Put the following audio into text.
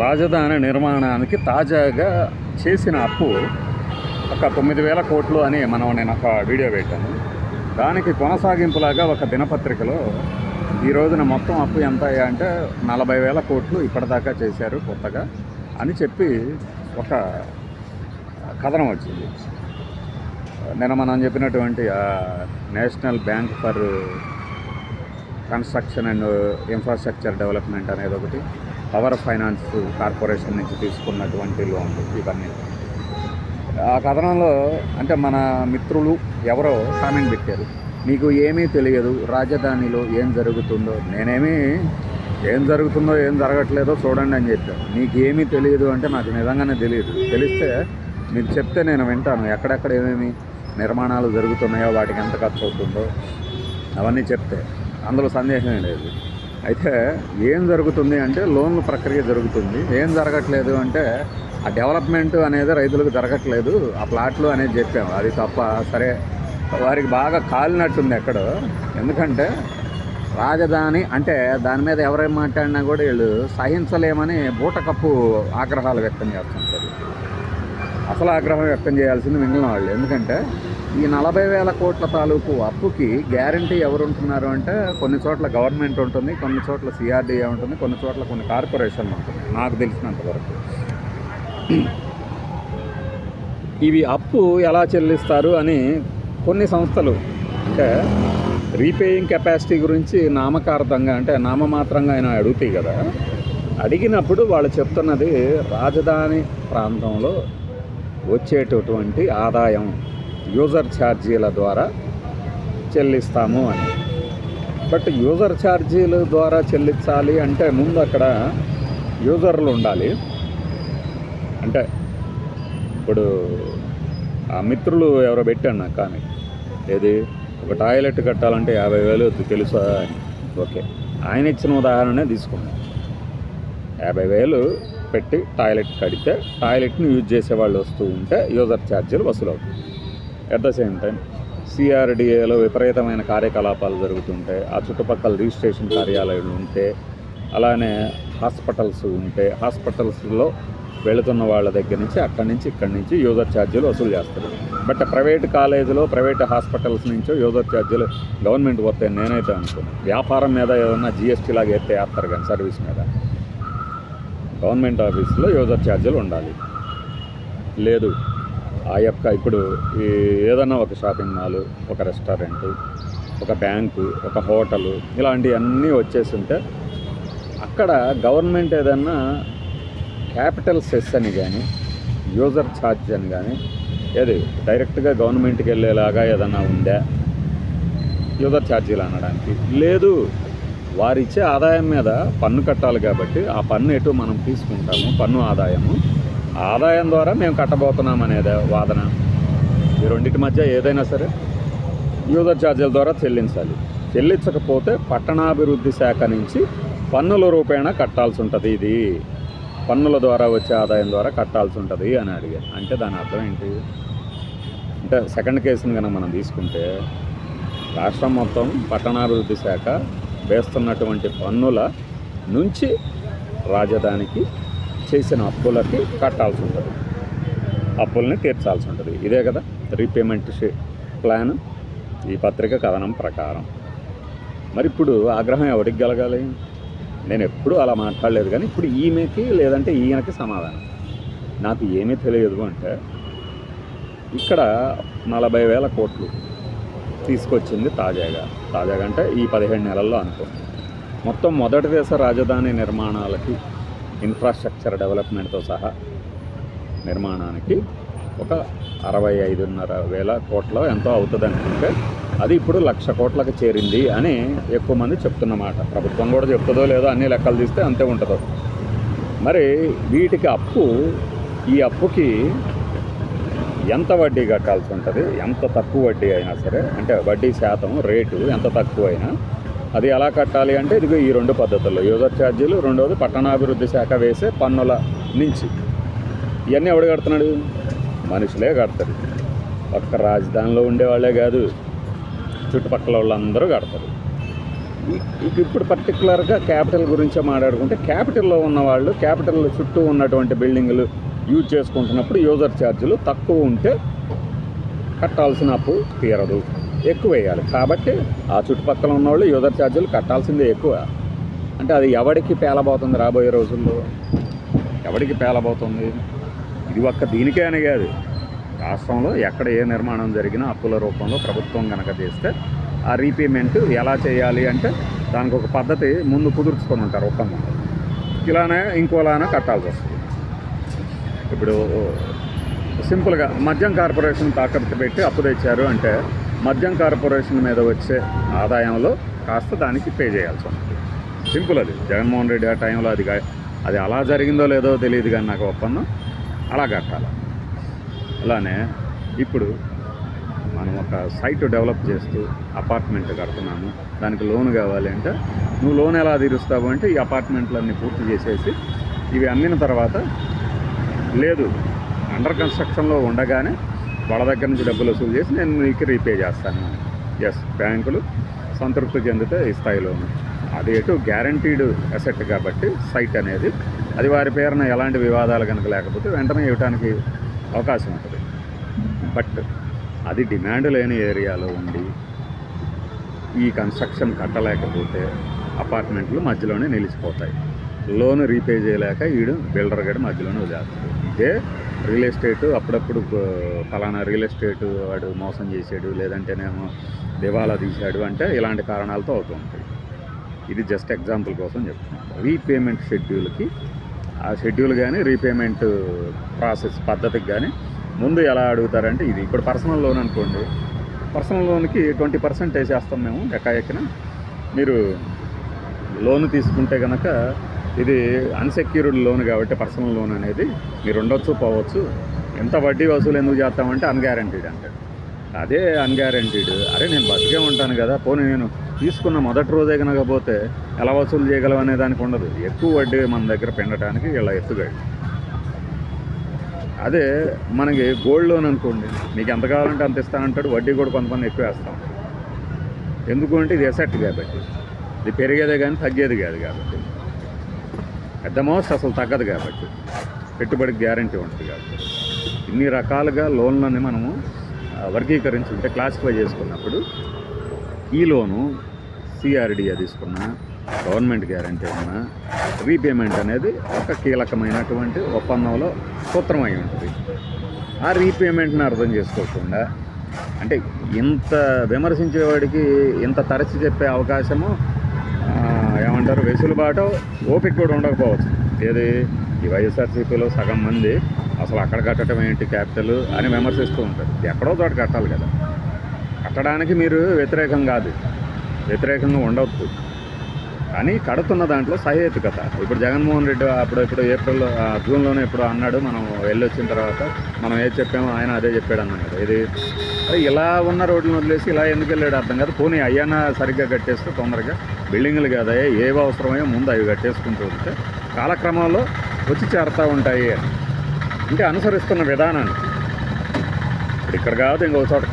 రాజధాని నిర్మాణానికి తాజాగా చేసిన అప్పు ఒక తొమ్మిది వేల కోట్లు అని మనం నేను ఒక వీడియో పెట్టాను. దానికి కొనసాగింపులాగా ఒక దినపత్రికలో ఈ రోజున మొత్తం అప్పు ఎంత అయ్యా అంటే నలభై వేల కోట్లు ఇప్పటిదాకా చేశారు కొత్తగా అని చెప్పి ఒక కథనం వచ్చింది. నిన్న మనం చెప్పినటువంటి national bank for construction and infrastructure development అనేది ఒకటి పవర్ ఫైనాన్స్ కార్పొరేషన్ నుంచి తీసుకున్నటువంటి లోన్లు ఇవన్నీ. ఆ కథనంలో అంటే మన మిత్రులు ఎవరో కామెంట్ పెట్టారు. మీకు ఏమీ తెలియదు రాజధానిలో ఏం జరుగుతుందో. నేనేమీ ఏం జరుగుతుందో ఏం జరగట్లేదో చూడండి అని చెప్పాను నీకు ఏమీ తెలియదు అంటే నాకు నిజంగానే తెలియదు. తెలిస్తే మీరు చెప్తే నేను వింటాను. ఎక్కడెక్కడ ఏమేమి నిర్మాణాలు జరుగుతున్నాయో వాటికి ఎంత ఖర్చు అవుతుందో అవన్నీ చెప్తే. అందులో సందేహమే లేదు. అయితే ఏం జరుగుతుంది అంటే లోన్ల ప్రక్రియ జరుగుతుంది. ఏం జరగట్లేదు అంటే ఆ డెవలప్మెంట్ అనేది రైతులకు జరగట్లేదు. ఆ ప్లాట్లు అనేది చెప్పాము అది తప్ప సరే వారికి బాగా కాలినట్టుంది ఎక్కడో. ఎందుకంటే రాజధాని అంటే దాని మీద ఎవరేం మాట్లాడినా కూడా వీళ్ళు సహించలేమని బూటకప్పు ఆగ్రహాలు వ్యక్తం చేస్తుంటారు. అసలు ఆగ్రహం వ్యక్తం చేయాల్సింది మిగిలిన వాళ్ళు. ఎందుకంటే ఈ నలభై వేల కోట్ల తాలూకు అప్పుకి గ్యారంటీ ఎవరు ఉంటున్నారు అంటే కొన్ని చోట్ల గవర్నమెంట్ ఉంటుంది కొన్ని చోట్ల సిఆర్డీఏ ఉంటుంది కొన్ని చోట్ల కొన్ని కార్పొరేషన్లు ఉంటుంది. నాకు తెలిసినంత వరకు. ఇవి అప్పు ఎలా చెల్లిస్తారు అని కొన్ని సంస్థలు అంటే రీపేయింగ్ కెపాసిటీ గురించి నామకార్థంగా అంటే నామమాత్రంగా ఆయన అడుగుతాయి కదా. అడిగినప్పుడు వాళ్ళు చెప్తున్నది రాజధాని ప్రాంతంలో వచ్చేటటువంటి ఆదాయం యూజర్ ఛార్జీల ద్వారా చెల్లిస్తాము అని. బట్ యూజర్ ఛార్జీల ద్వారా చెల్లించాలి అంటే ముందు అక్కడ యూజర్లు ఉండాలి. అంటే ఇప్పుడు ఆ మిత్రులు ఎవరో పెట్టాను నాకు కానీ. ఏది? ఒక టాయిలెట్ కట్టాలంటే యాభై వేలు తెలుసా అని. ఓకే. ఆయన ఇచ్చిన ఉదాహరణనే తీసుకున్నాం యాభై వేలు పెట్టి టాయిలెట్ కడితే టాయిలెట్ని యూజ్ చేసే వాళ్ళు వస్తూ ఉంటే యూజర్ ఛార్జీలు వసూలవుతుంది అట్ ద సేమ్ టైం సిఆర్డిఏలో విపరీతమైన కార్యకలాపాలు జరుగుతుంటాయి ఆ చుట్టుపక్కల రిజిస్ట్రేషన్ కార్యాలయాలు ఉంటే అలానే హాస్పిటల్స్ ఉంటే హాస్పిటల్స్లో వెళుతున్న వాళ్ళ దగ్గర నుంచి అక్కడి నుంచి ఇక్కడి నుంచి యూజర్ ఛార్జీలు వసూలు చేస్తారు. బట్ ప్రైవేట్ కాలేజీలో ప్రైవేట్ హాస్పిటల్స్ నుంచో యూజర్ ఛార్జీలు గవర్నమెంట్ పోతాయి నేనైతే అనుకున్నాను వ్యాపారం మీద ఏదన్నా జిఎస్టీ లాగా ఎత్తే వేస్తారు కానీ సర్వీస్ మీద. గవర్నమెంట్ ఆఫీస్లో యూజర్ ఛార్జీలు ఉండాలి. లేదు ఆ యొక్క ఇప్పుడు ఈ ఏదైనా ఒక షాపింగ్ మాల్ ఒక రెస్టారెంట్ ఒక బ్యాంకు ఒక హోటలు ఇలాంటివన్నీ వచ్చేసి ఉంటే అక్కడ గవర్నమెంట్ ఏదన్నా క్యాపిటల్ సెస్ అని కానీ యూజర్ ఛార్జ్ అని కానీ ఏది డైరెక్ట్గా గవర్నమెంట్కి వెళ్ళేలాగా ఏదన్నా ఉందా? యూజర్ ఛార్జీలు అనడానికి. లేదు వారిచ్చే ఆదాయం మీద పన్ను కట్టాలి కాబట్టి ఆ పన్ను ఎటు మనం తీసుకుంటాము పన్ను ఆదాయము. ఆదాయం ద్వారా మేము కట్టబోతున్నాం అనేది వాదన. ఈ రెండింటి మధ్య ఏదైనా సరే యూజర్ ఛార్జీల ద్వారా చెల్లించాలి. చెల్లించకపోతే పట్టణాభివృద్ధి శాఖ నుంచి పన్నుల రూపేణ కట్టాల్సి ఉంటుంది ఇది. పన్నుల ద్వారా వచ్చే ఆదాయం ద్వారా కట్టాల్సి ఉంటుంది అని అడిగారు. అంటే దాని అర్థం ఏంటి? అంటే సెకండ్ కేసుని కనుక మనం తీసుకుంటే రాష్ట్రం మొత్తం పట్టణాభివృద్ధి శాఖ వేస్తున్నటువంటి పన్నుల నుంచి రాజధానికి చేసిన అప్పులకి కట్టాల్సి ఉంటుంది. అప్పుల్ని తీర్చాల్సి ఉంటుంది. ఇదే కదా రీపేమెంట్ ప్లాన్ ఈ పత్రిక కథనం ప్రకారం. మరి ఇప్పుడు ఆగ్రహం ఎవరికి కలగాలి? నేను ఎప్పుడూ అలా మాట్లాడలేదు కానీ ఇప్పుడు ఈమెకి లేదంటే ఈయనకి సమాధానం. నాకు ఏమీ తెలియదు అంటే ఇక్కడ నలభై వేల కోట్లు తీసుకొచ్చింది తాజాగా. తాజాగా అంటే ఈ పదిహేడు నెలల్లో అనుకో. మొత్తం మొదటి దేశ రాజధాని నిర్మాణాలకి ఇన్ఫ్రాస్ట్రక్చర్ డెవలప్మెంట్తో సహా నిర్మాణానికి ఒక అరవై ఐదున్నర వేల కోట్ల ఎంతో అవుతుంది అనుకుంటే అది ఇప్పుడు లక్ష కోట్లకు చేరింది అని ఎక్కువ మంది చెప్తున్నమాట. ప్రభుత్వం కూడా చెప్తుందో లేదో అన్ని లెక్కలు తీస్తే అంతే ఉంటుందో. మరి వీటికి అప్పు ఈ అప్పుకి ఎంత వడ్డీ కట్టాల్సి ఉంటుంది? ఎంత తక్కువ వడ్డీ అయినా సరే అంటే వడ్డీ శాతం రేటు ఎంత తక్కువ అయినా అది ఎలా కట్టాలి అంటే ఇదిగో ఈ రెండు పద్ధతుల్లో. యూజర్ ఛార్జీలు రెండవది పట్టణాభివృద్ధి శాఖ వేసే పన్నుల నుంచి. ఇవన్నీ ఎవడు కడుతున్నాడు? మనుషులే కడతారు. ఒక్క రాజధానిలో ఉండేవాళ్ళే కాదు. చుట్టుపక్కల వాళ్ళందరూ కడతారు. ఇక ఇప్పుడు పర్టికులర్గా క్యాపిటల్ గురించే మాట్లాడుకుంటే క్యాపిటల్లో ఉన్న వాళ్ళు క్యాపిటల్ చుట్టూ ఉన్నటువంటి బిల్డింగులు యూజ్ చేసుకుంటున్నప్పుడు యూజర్ ఛార్జీలు తక్కువ ఉంటే కట్టాల్సిన అప్పు తీరదు. ఎక్కువ వేయాలి కాబట్టి ఆ చుట్టుపక్కల ఉన్న వాళ్ళు యూజర్ ఛార్జీలు కట్టాల్సిందే ఎక్కువ. అంటే అది ఎవడికి పేలబోతుంది రాబోయే రోజుల్లో? ఎవడికి పేలబోతుంది? ఇది ఒక్క దీనికే అని కాదు. రాష్ట్రంలో ఎక్కడ ఏ నిర్మాణం జరిగినా అప్పుల రూపంలో ప్రభుత్వం కనుక చేస్తే ఆ రీపేమెంట్ ఎలా చేయాలి అంటే దానికి ఒక పద్ధతి ముందు కుదుర్చుకొని ఉంటారు ఒప్పందం. ఇలానే ఇంకోలానే కట్టాల్సి వస్తుంది. ఇప్పుడు సింపుల్గా మద్యం కార్పొరేషన్ తాకట్టు పెట్టి అప్పు తెచ్చారు అంటే మద్యం కార్పొరేషన్ మీద వచ్చే ఆదాయంలో కాస్త దానికి పే చేయాల్సి ఉంటుంది సింపుల్ అది. జగన్మోహన్ రెడ్డి ఆ టైంలో అది అది అలా జరిగిందో లేదో తెలియదు కానీ నాకు ఒప్పందం అలా కట్టాలి. అలానే ఇప్పుడు మనం ఒక సైట్ డెవలప్ చేస్తూ అపార్ట్మెంట్ కడుతున్నాము. దానికి లోన్ కావాలి అంటే నువ్వు లోన్ ఎలా తీరుస్తావు అంటే ఈ అపార్ట్మెంట్లన్నీ పూర్తి చేసేసి ఇవి అమ్మిన తర్వాత లేదు. అండర్ కన్స్ట్రక్షన్లో ఉండగానే వాళ్ళ దగ్గర నుంచి డబ్బులు వసూలు చేసి నేను మీకు రీపే చేస్తాను. ఎస్ బ్యాంకులు సంతృప్తి చెందితే ఇస్తాయి లోన్ అది ఎటు గ్యారంటీడ్ అసెట్ కాబట్టి సైట్ అనేది అది వారి పేరున ఎలాంటి వివాదాలు కనుక లేకపోతే వెంటనే ఇవ్వడానికి అవకాశం ఉంటుంది. బట్ అది డిమాండ్ లేని ఏరియాలో ఉండి ఈ కన్స్ట్రక్షన్ కట్టలేకపోతే అపార్ట్మెంట్లు మధ్యలోనే నిలిచిపోతాయి. లోన్ రీపే చేయలేక ఈడు బిల్డర్ గడి మధ్యలోనే వదిలేస్తాడు ఇదే రియల్ ఎస్టేట్ అప్పుడప్పుడు ఫలానా రియల్ ఎస్టేట్ వాడు మోసం చేసాడు లేదంటేనేమో దివాలా తీశాడు అంటే ఇలాంటి కారణాలతో అవుతూ ఉంటాయి. ఇది జస్ట్ ఎగ్జాంపుల్ కోసం చెప్తున్నాను. రీపేమెంట్ షెడ్యూల్కి ఆ షెడ్యూల్ కానీ రీపేమెంట్ ప్రాసెస్ పద్ధతికి కానీ ముందు ఎలా అడుగుతారంటే ఇది. ఇప్పుడు పర్సనల్ లోన్ అనుకోండి. పర్సనల్ లోన్కి ట్వంటీ పర్సెంట్ వేసేస్తాం మేము ఎక్కిన మీరు లోన్ తీసుకుంటే కనుక ఇది అన్సెక్యూర్డ్ లోన్ కాబట్టి పర్సనల్ లోన్ అనేది మీరు ఉండొచ్చు పోవచ్చు. ఎంత వడ్డీ వసూలు ఎందుకు చేస్తామంటే అన్గ్యారంటీడ్ అంటాడు. అదే అన్గ్యారంటీడ్ అరే నేను బతికే ఉంటాను కదా పోనీ నేను తీసుకున్న మొదటి రోజే కనకపోతే ఎలా వసూలు చేయగలం అనే దానికి ఉండదు. ఎక్కువ వడ్డీ మన దగ్గర పిండటానికి ఇలా ఎత్తుగాడు. అదే మనకి గోల్డ్ లోన్ అనుకోండి మీకు ఎంత కావాలంటే అంత ఇస్తానంటాడు వడ్డీ కూడా కొంతమంది ఎక్కువ వేస్తాం. ఎందుకు అంటే ఇది ఎసెట్ కాబట్టి. ఇది పెరిగేదే కానీ తగ్గేది కాదు కాబట్టి. అట్ ద మోస్ట్ అసలు తగ్గదు కాబట్టి. పెట్టుబడికి గ్యారంటీ ఉంటుంది కాబట్టి. ఇన్ని రకాలుగా లోన్లని మనము వర్గీకరించుకుంటే క్లాసిఫై చేసుకున్నప్పుడు ఈ లోను సిఆర్డిఏ తీసుకున్న గవర్నమెంట్ గ్యారంటీ ఉన్న రీపేమెంట్ అనేది ఒక కీలకమైనటువంటి ఒప్పందంలో సూత్రమై ఉంటుంది. ఆ రీపేమెంట్ని అర్థం చేసుకోకుండా అంటే ఇంత విమర్శించేవాడికి ఇంత తరచి చెప్పే అవకాశము ఏమంటారు? వెసులుబాటు ఓపిక కూడా ఉండకపోవచ్చు. ఏది? ఈ వైఎస్ఆర్సీపీలో సగం మంది అసలు అక్కడ కట్టడం ఏంటి క్యాపిటల్ అని విమర్శిస్తూ ఉంటారు. ఎక్కడో చోట కట్టాలి కదా. కట్టడానికి మీరు వ్యతిరేకం కాదు. వ్యతిరేకంగా ఉండవద్దు కానీ కడుతున్న దాంట్లో సహేతుకత. ఇప్పుడు జగన్మోహన్ రెడ్డి అప్పుడు ఇప్పుడు ఏప్రిల్ ఆ, జూన్లోనే ఇప్పుడు అన్నాడు మనం వెళ్ళి వచ్చిన తర్వాత మనం ఏది చెప్పామో ఆయన అదే చెప్పాడు అన్నాడు ఇది ఇలా ఉన్న రోడ్లను వదిలేసి ఇలా ఎందుకు వెళ్ళాడు అర్థం కాదు. పోనీ అయ్యానా సరిగ్గా కట్టేస్తే తొందరగా బిల్డింగ్లు కాదయ్యా ఏవి అవసరమయ్యో ముందు అవి కట్టేసుకుంటూ ఉంటే కాలక్రమంలో వచ్చి చేరుతూ ఉంటాయి అని. అంటే అనుసరిస్తున్న విధానాన్ని. ఇక్కడ కాదు ఇంకో చోట